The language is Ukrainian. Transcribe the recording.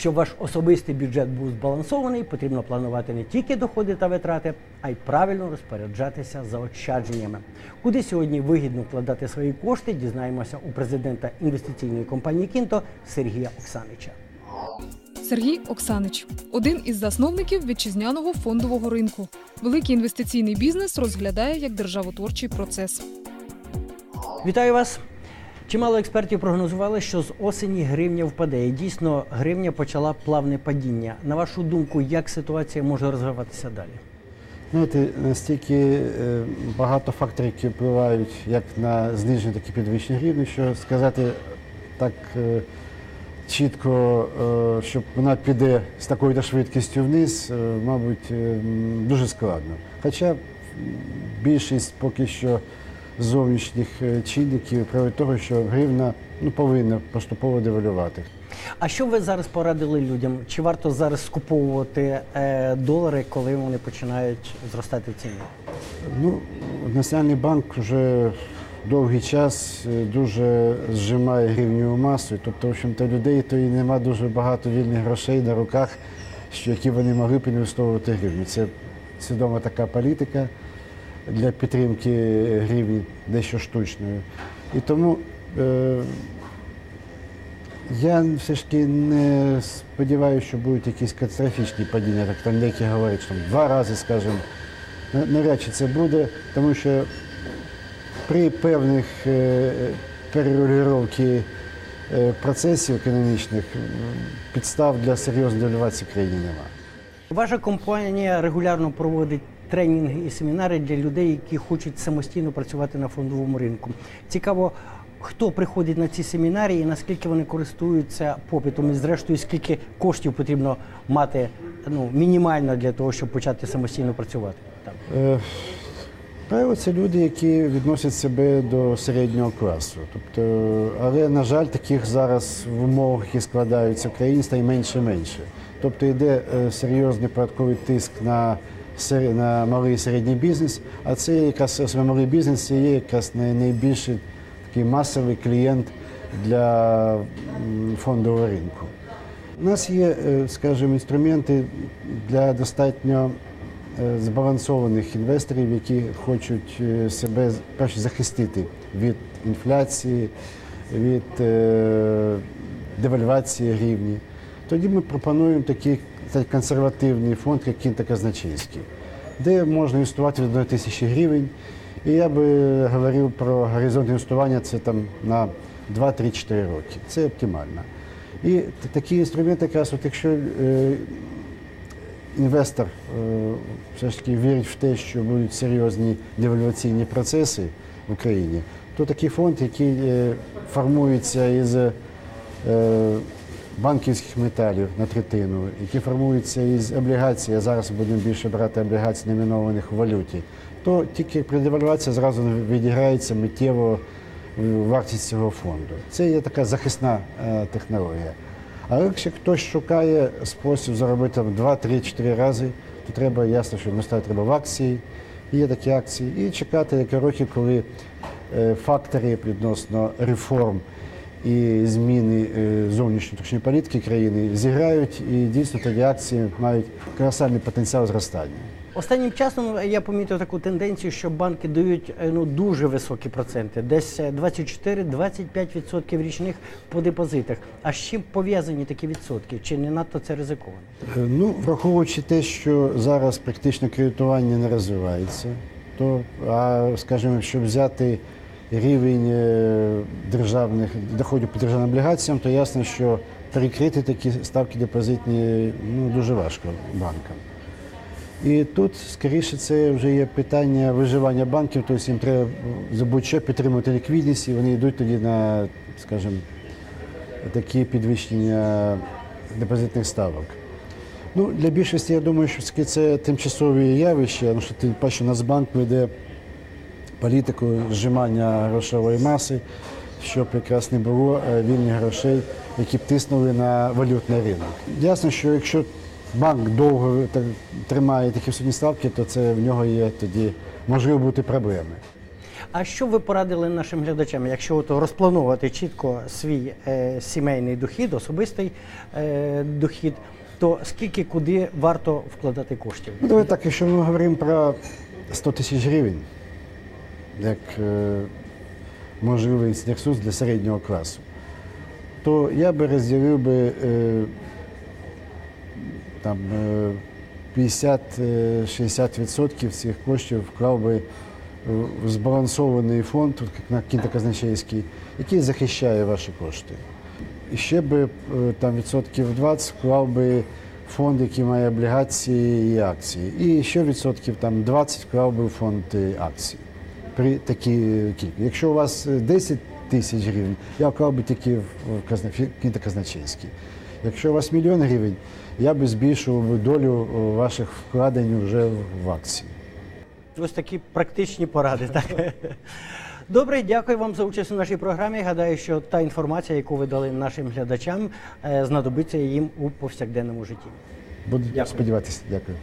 Щоб ваш особистий бюджет був збалансований, потрібно планувати не тільки доходи та витрати, а й правильно розпоряджатися заощадженнями. Куди сьогодні вигідно вкладати свої кошти, дізнаємося у президента інвестиційної компанії Кінто Сергія Оксанича. Сергій Оксанич один із засновників вітчизняного фондового ринку. Великий інвестиційний бізнес розглядає як державотворчий процес. Вітаю вас! Чимало експертів прогнозували, що з осені гривня впаде. І дійсно гривня почала плавне падіння. На вашу думку, як ситуація може розвиватися далі? Знаєте, настільки е, багато факторів, які впливають як на зниження, так і підвищення гривні, що сказати так е, чітко, е, щоб вона піде з такою швидкістю вниз, мабуть, дуже складно. Хоча більшість поки що зовнішніх е, чинників приводить того, що гривна ну, повинна поступово девалювати. А що ви зараз порадили людям? Чи варто зараз скуповувати е, долари, коли вони починають зростати в ціні? Ну, Національний банк вже довгий час е, дуже зжимає гривневу масу. Тобто, в общем-то, людей то і нема дуже багато вільних грошей на руках, що які вони могли б інвестовувати гривні. Це свідома така політика для підтримки гривні, дещо штучною. І тому е, я все ж таки не сподіваюся, що будуть якісь катастрофічні падіння, так там деякі говорять, що там два рази, скажімо. Навряд чи це буде, тому що при певних е, перерегулювання е, процесів економічних підстав для серйозної девальвації в країні немає. Ваша компанія регулярно проводить тренінги і семінари для людей, які хочуть самостійно працювати на фондовому ринку. Цікаво, хто приходить на ці семінари і наскільки вони користуються попитом, і зрештою, скільки коштів потрібно мати ну, мінімально для того, щоб почати самостійно працювати. Там. Е, Правило, це люди, які відносять себе до середнього класу. Тобто, але, на жаль, таких зараз в умовах, які складаються в країні, стає менше і менше. Тобто йде е, серйозний податковий тиск на, на малий і середній бізнес, а це якраз малий бізнес це є якраз найбільший такий масовий клієнт для фондового ринку. У нас є, е, скажімо, інструменти для достатньо е, збалансованих інвесторів, які хочуть е, себе перше захистити від інфляції, від девальвації гривні. Тоді ми пропонуємо такий так, консервативний фонд, як Кінта Казначейський, де можна інвестувати 1 тисячі гривень. І я би говорив про горизонт інвестування це там на 2-3-4 роки. Це оптимально. І такі інструменти, якраз, от якщо е, інвестор е, все ж таки вірить в те, що будуть серйозні девальваційні процеси в Україні, то такий фонд, який е, формується із е, банківських металів на третину, який формується із облігацій, а зараз будемо більше брати облігацій номінованих у валюті, то тільки при девальвації зразу відіграється миттєво вартість цього фонду. Це є така захисна е, технологія. Але якщо хтось шукає спосіб заробити там 2, 3, 4 рази, то треба ясно, що інвестувати треба в акції, є такі акції, і чекати які роки, коли е, фактори відносно реформ і зміни е, зовнішньої точної політики країни зіграють, і дійсно тоді акції мають колосальний потенціал зростання. Останнім часом я помітив таку тенденцію, що банки дають е, ну, дуже високі проценти, десь е, 24-25% річних по депозитах. А з чим пов'язані такі відсотки? Чи не надто це ризиковано? Е, Ну, враховуючи те, що зараз практично кредитування не розвивається, то, а, скажімо, якщо взяти рівень е, державних доходів по державним облігаціям, то ясно, що перекрити такі ставки депозитні ну, дуже важко банкам. І тут, скоріше, це вже є питання виживання банків, тобто їм треба за будь-що підтримувати ліквідність, і вони йдуть тоді на, скажімо, такі підвищення депозитних ставок. Ну, для більшості, я думаю, що це тимчасові явища, тому що тим паче Нацбанк веде політику зжимання грошової маси, щоб якраз не було е, вільних грошей, які б тиснули на валютний ринок. Ясно, що якщо банк довго тримає такі високі ставки, то це в нього є тоді можливо бути проблеми. А що ви порадили нашим глядачам, якщо от розплановувати чітко свій е, сімейний дохід, особистий е, дохід, то скільки куди варто вкладати коштів? Ну, так, якщо ми говоримо про 100 тисяч гривень, як е, можливий ресурс для середнього класу, то я би розділив би е, там, е, 50-60% цих коштів вклав би в збалансований фонд, на кінтоказначейський, який захищає ваші кошти. І ще би е, там відсотків 20 вклав би фонд, який має облігації і акції. І ще відсотків там 20 вклав би фонд е, акцій. При такій кількості. Якщо у вас е, 10 тисяч гривень, я вклав би тільки в кінтоказначейський. Якщо у вас мільйон гривень, я би збільшував долю е, ваших вкладень вже в акції. Ось такі практичні поради. Так? Добре, дякую вам за участь у нашій програмі. Гадаю, що та інформація, яку ви дали нашим глядачам, е, знадобиться їм у повсякденному житті. Буду Дякую. сподіватися. Дякую.